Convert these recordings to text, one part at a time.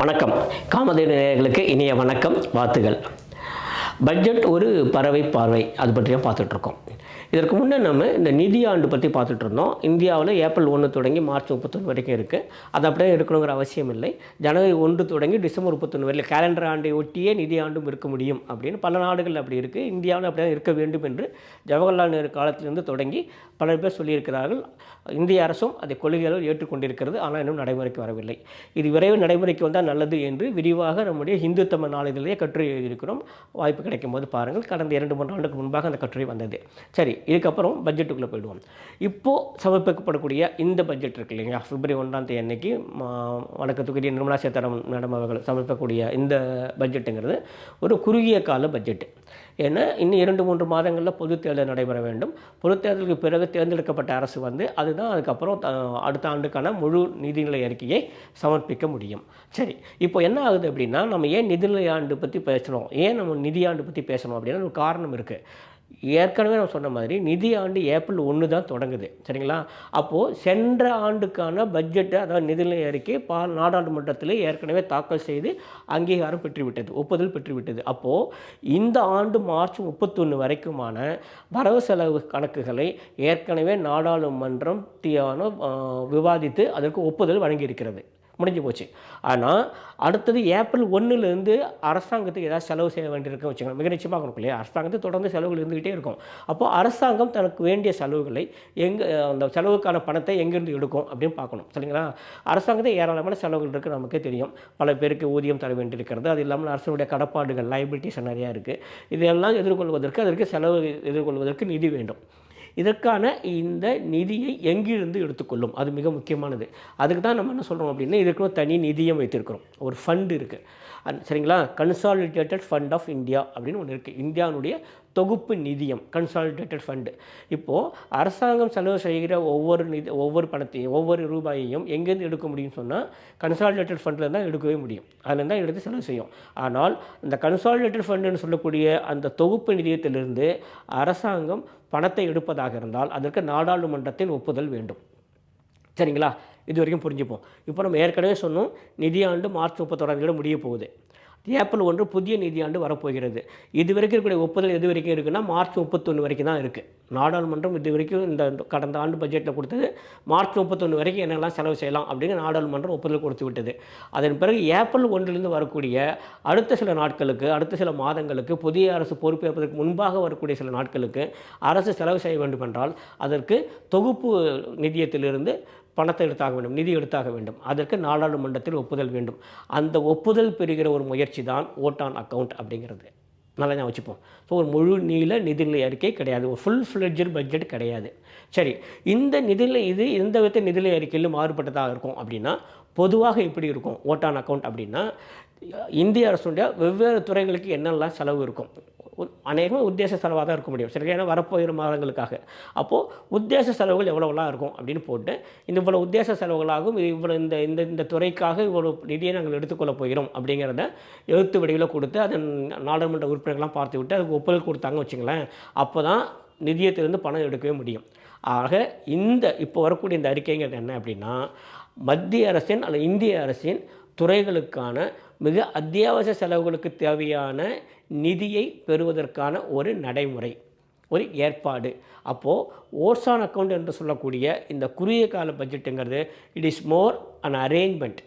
வணக்கம். காமதேனு நேயர்களுக்கு இனிய வணக்கம் வாழ்த்துகள் பட்ஜெட் ஒரு பறவை பார்வை அது பற்றி பார்த்துட்ருக்கோம். இதற்கு முன்னே நம்ம இந்த நிதி ஆண்டு பற்றி பார்த்துட்டு இருந்தோம் இந்தியாவில் ஏப்ரல் ஒன்று தொடங்கி மார்ச் முப்பத்தொன்று வரைக்கும் இருக்குது அது அப்படியே இருக்கணுங்கிற அவசியம் இல்லை. ஜனவரி ஒன்று தொடங்கி டிசம்பர் முப்பத்தொன்று வரையில் கேலண்டர் ஆண்டை ஒட்டியே நிதி ஆண்டும் இருக்க முடியும் அப்படின்னு பல நாடுகள் அப்படி இருக்குது இந்தியாவில் அப்படியே இருக்க வேண்டும் என்று ஜவஹர்லால் நேரு காலத்திலிருந்து தொடங்கி பல பேர் சொல்லியிருக்கிறார்கள். இந்திய அரசும் அதை கொள்கைகள் ஏற்றுக்கொண்டிருக்கிறது. ஆனால் இன்னும் நடைமுறைக்கு வரவில்லை. இது விரைவில் நடைமுறைக்கு வந்தால் நல்லது என்று விரிவாக நம்முடைய இந்து தமிழ் கற்று எழுதியிருக்கிறோம் வாய்ப்புகள் கிடைக்கும் போது பாருங்கள் கடந்த இரண்டு மூன்று ஆண்டுக்கு முன்பாக அந்த கட்டுரை வந்தது. சரி இதுக்கப்புறம் பட்ஜெட்டுக்குள்ளே போயிடுவோம். இப்போது சமர்ப்பிக்கப்படக்கூடிய இந்த பட்ஜெட் இருக்கு இல்லைங்களா? பிப்ரவரி ஒன்றாம் தேதி அன்னைக்கு வணக்கத்துக்குரிய நிர்மலா சீதாராமன் மேடம் அவர்கள் சமர்ப்பிக்கக்கூடிய இந்த பட்ஜெட்டுங்கிறது ஒரு குறுகிய கால பட்ஜெட்டு. ஏன்னா இன்னும் இரண்டு மூன்று மாதங்களில் பொதுத் தேர்தல் நடைபெற வேண்டும். பொது தேர்தலுக்கு பிறகு தேர்ந்தெடுக்கப்பட்ட அரசு வந்து அதுதான் அதுக்கப்புறம் த- அடுத்த ஆண்டுக்கான முழு நிதிநிலை அறிக்கையை சமர்ப்பிக்க முடியும். சரி இப்போ என்ன ஆகுது அப்படின்னா நம்ம ஏன் நிதிநிலை ஆண்டு பற்றி பேசணும் ஏன் நம்ம நிதியாண்டு பற்றி பேசணும் அப்படின்னா ஒரு காரணம் இருக்குது ஏற்கனவே நான் சொன்ன மாதிரி நிதி ஆண்டு ஏப்ரல் ஒன்று தான் தொடங்குது. சரிங்களா? அப்போது சென்ற ஆண்டுக்கான பட்ஜெட்டை அதாவது நிதிநிலை அறிக்கை பா நாடாளுமன்றத்தில் ஏற்கனவே தாக்கல் செய்து அங்கீகாரம் பெற்றுவிட்டது ஒப்புதல் பெற்றுவிட்டது. அப்போது இந்த ஆண்டு மார்ச் முப்பத்தொன்று வரைக்குமான வரவு செலவு கணக்குகளை ஏற்கனவே நாடாளுமன்றம் தீயான விவாதித்து அதற்கு ஒப்புதல் வழங்கியிருக்கிறது. முடிஞ்சு போச்சு. ஆனால் அடுத்தது ஏப்ரல் ஒன்றுலேருந்து அரசாங்கத்துக்கு ஏதாவது செலவு செய்ய வேண்டியிருக்கும் வச்சுக்கோங்க. மிக நிச்சயமாக இருக்கும் இல்லையா? அரசாங்கத்துக்கு தொடர்ந்து செலவுகள் இருந்துகிட்டே இருக்கும். அப்போ அரசாங்கம் தனக்கு வேண்டிய செலவுகளை எங்கே அந்த செலவுக்கான பணத்தை எங்கேருந்து எடுக்கும் அப்படின்னு பார்க்கணும். சரிங்களா? அரசாங்கத்தை ஏராளமான செலவுகள் இருக்குது நமக்கே தெரியும். பல பேருக்கு ஊதியம் தர வேண்டியிருக்கிறது. அது இல்லாமல் அரசுடைய கடப்பாடுகள் லைபிலிட்டிஸ் நிறையா இருக்குது இதெல்லாம் எதிர்கொள்வதற்கு அதற்கு செலவு எதிர்கொள்வதற்கு நிதி வேண்டும். இதற்கான இந்த நிதியை எங்கிருந்து எடுத்துக்கொள்ளும்? அது மிக முக்கியமானது. அதுக்கு தான் நம்ம என்ன சொல்கிறோம் அப்படின்னா இதுக்கு தனி நிதியம் வைத்திருக்கிறோம். ஒரு ஃபண்டு இருக்குது சரிங்களா? கன்சாலிடேட்டட் ஃபண்ட் ஆஃப் இந்தியா அப்படின்னு ஒன்று இருக்குது இந்தியாவுடைய தொகுப்பு நிதியம் கன்சாலிடேட்டட் ஃபண்டு இப்போது அரசாங்கம் செலவு செய்கிற ஒவ்வொரு நிதி ஒவ்வொரு பணத்தையும் ஒவ்வொரு ரூபாயையும் எங்கேருந்து எடுக்க முடியும்னு சொன்னால் கன்சாலிடேட்டட் ஃபண்டில் தான் எடுக்கவே முடியும். அதில் தான் எடுத்து செலவு செய்யும். ஆனால் இந்த கன்சாலிடேட்டட் ஃபண்டுன்னு சொல்லக்கூடிய அந்த தொகுப்பு நிதியத்திலிருந்து அரசாங்கம் பணத்தை எடுப்பதாக இருந்தால் அதற்கு நாடாளுமன்றத்தின் ஒப்புதல் வேண்டும். சரிங்களா? இது வரைக்கும் புரிஞ்சுப்போம். இப்போ நம்ம ஏற்கனவே சொன்னோம் நிதியாண்டு மார்ச் முப்பத்தோராம் முடிய போகுது. ஏப்ரல் ஒன்று புதிய நிதியாண்டு வரப்போகிறது. இது வரைக்கும் இருக்கக்கூடிய ஒப்புதல் எது வரைக்கும் இருக்குன்னா மார்ச் முப்பத்தொன்று வரைக்கும் தான் இருக்குது நாடாளுமன்றம் இது வரைக்கும் இந்த கடந்த ஆண்டு பட்ஜெட்டில் கொடுத்தது மார்ச் முப்பத்தொன்று வரைக்கும் என்னெல்லாம் செலவு செய்யலாம் அப்படின்னு நாடாளுமன்றம் ஒப்புதல் கொடுத்து விட்டது. அதன் பிறகு ஏப்ரல் ஒன்றிலிருந்து வரக்கூடிய அடுத்த சில நாட்களுக்கு அடுத்த சில மாதங்களுக்கு புதிய அரசு பொறுப்பேற்பதற்கு முன்பாக வரக்கூடிய சில நாட்களுக்கு அரசு செலவு செய்ய வேண்டும் என்றால் அதற்கு தொகுப்பு நிதியத்திலிருந்து பணத்தை எடுத்தாக வேண்டும் நிதி எடுத்தாக வேண்டும். அதற்கு நாடாளுமன்றத்தில் ஒப்புதல் வேண்டும். அந்த ஒப்புதல் பெறுகிற ஒரு முயற்சி தான் ஓட்டான் அக்கவுண்ட் அப்படிங்கிறது. நல்லா நான் வச்சுப்போம். ஸோ ஒரு முழு நீள நிதிநிலை அறிக்கை கிடையாது. ஒரு ஃபுல் ஃப்ளெட்ஜர் பட்ஜெட் கிடையாது. சரி இந்த நிதிநிலை இது எந்த வித நிதிநிலை அறிக்கையிலும் மாறுபட்டதாக இருக்கும் அப்படின்னா பொதுவாக எப்படி இருக்கும்? ஓட்டான் அக்கௌண்ட் அப்படின்னா இந்திய அரசுடைய வெவ்வேறு துறைகளுக்கு என்னெல்லாம் செலவு இருக்கும்? அநேகமாக உத்தேச செலவாக தான் இருக்க முடியும். சரி ஏன்னா வரப்போகிற மாதங்களுக்காக. அப்போது உத்தேச செலவுகள் எவ்வளோலாம் இருக்கும் அப்படின்னு போட்டு இந்த இவ்வளோ உத்தேச செலவுகளாகும் இது இவ்வளோ இந்த இந்த இந்த துறைக்காக இவ்வளோ நிதியை நாங்கள் எடுத்துக்கொள்ள போகிறோம் அப்படிங்கிறத எழுத்து வடிவில் கொடுத்து அதை நாடாளுமன்ற உறுப்பினர்கள்லாம் பார்த்து விட்டு அதுக்கு ஒப்புதல் கொடுத்தாங்க வச்சுங்களேன் அப்போ தான் நிதியத்திலிருந்து பணம் எடுக்கவே முடியும். ஆக இந்த இப்போ வரக்கூடிய இந்த அறிக்கைங்கிறது என்ன அப்படின்னா மத்திய அரசின் அல்லது இந்திய அரசின் துறைகளுக்கான மிக அத்தியாவசிய செலவுகளுக்கு தேவையான நிதியை பெறுவதற்கான ஒரு நடைமுறை ஒரு ஏற்பாடு. அப்போது ஓர்சான் அக்கௌண்ட் என்று சொல்லக்கூடிய இந்த குறுகிய கால பட்ஜெட்டுங்கிறது it is more an arrangement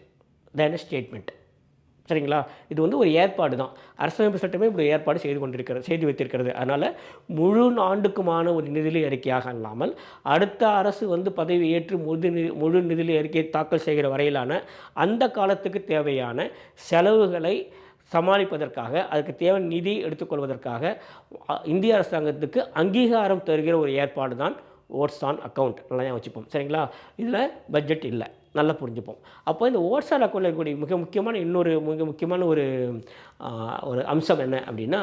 than statement சரிங்களா? இது வந்து ஒரு ஏற்பாடு தான். அரசமைப்பு சட்டமே இப்படி ஏற்பாடு செய்து கொண்டிருக்கிறது செய்து வைத்திருக்கிறது. அதனால் முழு ஆண்டுக்குமான ஒரு நிதிநிலை அறிக்கையாக இல்லாமல் அடுத்த அரசு வந்து பதவி ஏற்று முழு நி- முழு நிதிநிலை அறிக்கையை தாக்கல் செய்கிற வரையிலான அந்த காலத்துக்கு தேவையான செலவுகளை சமாளிப்பதற்காக அதுக்கு தேவை நிதி எடுத்துக்கொள்வதற்காக இந்திய அரசாங்கத்துக்கு அங்கீகாரம் தருகிற ஒரு ஏற்பாடு தான் ஓட்ஸான் அக்கவுண்ட் நல்லா தான் வச்சுப்போம். சரிங்களா? இதில் பட்ஜெட் இல்லை. நல்லா புரிஞ்சுப்போம். அப்போ இந்த ஓட்ஸான் அக்கௌண்ட்டில் இருக்கக்கூடிய மிக முக்கியமான இன்னொரு மிக முக்கியமான ஒரு ஒரு அம்சம் என்ன அப்படின்னா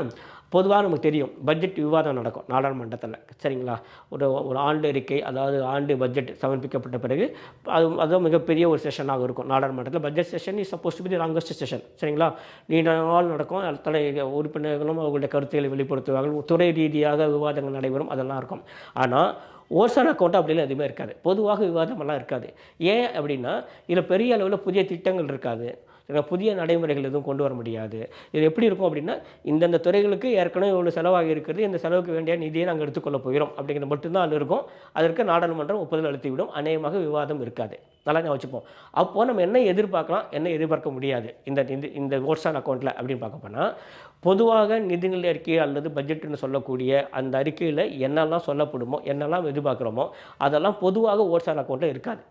பொதுவாக நமக்கு தெரியும் பட்ஜெட் விவாதம் நடக்கும் நாடாளுமன்றத்தில். சரிங்களா? ஒரு ஒரு ஆண்டு அறிக்கை அதாவது ஆண்டு பட்ஜெட் சமர்ப்பிக்கப்பட்ட பிறகு அது அதுவும் மிகப்பெரிய ஒரு செஷனாக இருக்கும் நாடாளுமன்றத்தில். Budget session is suppose to be longest session சரிங்களா? நீண்ட நாள் நடக்கும் தலை உறுப்பினர்களும் அவர்களுடைய கருத்துக்களை வெளிப்படுத்துவார்கள் துறை ரீதியாக விவாதங்கள் நடைபெறும் அதெல்லாம் இருக்கும். ஆனால் ஓசனா கோட்டா அப்படிலாம் எதுவுமே இருக்காது. பொதுவாக விவாதமெல்லாம் இருக்காது. ஏன் அப்படின்னா இதில் பெரிய அளவில் புதிய திட்டங்கள் இருக்காது. புதிய நடைமுறைகள் எதுவும் கொண்டு வர முடியாது. இது எப்படி இருக்கும் அப்படின்னா இந்தந்த துறைகளுக்கு ஏற்கனவே இவ்வளோ செலவாகி இருக்கிறது இந்த செலவுக்கு வேண்டிய நிதியை நாங்கள் எடுத்துக்கொள்ள போகிறோம் அப்படிங்கிறது மட்டும்தான் அது இருக்கும். அதற்கு நாடாளுமன்றம் ஒப்புதல் அழுத்திவிடும் அநேகமாக விவாதம் இருக்காது. நல்லா நான் வச்சுப்போம். அப்போது நம்ம என்ன எதிர்பார்க்கலாம் என்ன எதிர்பார்க்க முடியாது. இந்த இந்த இந்த ஓட்ஸான் அக்கௌண்ட்டில் அப்படின்னு பார்க்க போனால் பொதுவாக நிதிநிலை அறிக்கை அல்லது பட்ஜெட்னு சொல்லக்கூடிய அந்த அறிக்கையில் என்னெல்லாம் சொல்லப்படுமோ என்னெல்லாம் எதிர்பார்க்குறோமோ அதெல்லாம் பொதுவாக ஓட்ஸான் அக்கௌண்ட்டில் இருக்காது.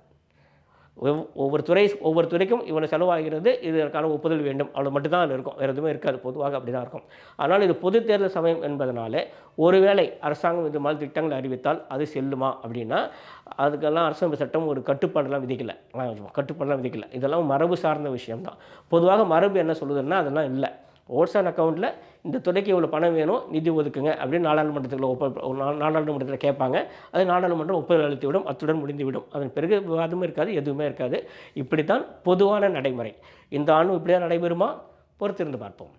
ஒவ்வொரு துறை ஒவ்வொரு துறைக்கும் இவ்வளோ செலவாகிறது இதற்கான ஒப்புதல் வேண்டும். அவ்வளோ மட்டும்தான் அதில் இருக்கும். வேறு எதுவுமே இருக்காது. பொதுவாக அப்படி தான் இருக்கும். ஆனால் இது பொது தேர்தல் சமயம் என்பதனால ஒருவேளை அரசாங்கம் இது மாதிரி திட்டங்களை அறிவித்தால் அது செல்லுமா அப்படின்னா அதுக்கெல்லாம் அரசமைப்பு சட்டம் ஒரு கட்டுப்பாடெல்லாம் விதிக்கல. கட்டுப்பாடெல்லாம் விதிக்கல. இதெல்லாம் மரபு சார்ந்த விஷயம்தான். பொதுவாக மரபு என்ன சொல்லுதுன்னா அதெல்லாம் இல்லை. ஓட்ஸான் அக்கௌண்ட்டில் இந்த துறைக்கு இவ்வளோ பணம் வேணும் நிதி ஒதுக்குங்க அப்படின்னு நாடாளுமன்றத்தில் ஒப்ப நாடாளுமன்றத்தில் கேட்பாங்க. அது நாடாளுமன்றம் ஒப்புதல் அளித்துவிடும் அத்துடன் முடிந்துவிடும். அதன் பிறகு விவாதமும் இருக்காது எதுவுமே இருக்காது. இப்படித்தான் பொதுவான நடைமுறை. இந்த ஆண்டும் இப்படியே நடைபெறுமா? பொறுத்திருந்து பார்ப்போம்.